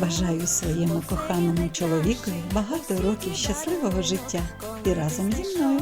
Бажаю своєму коханому чоловікові багато років щасливого життя і разом зі мною.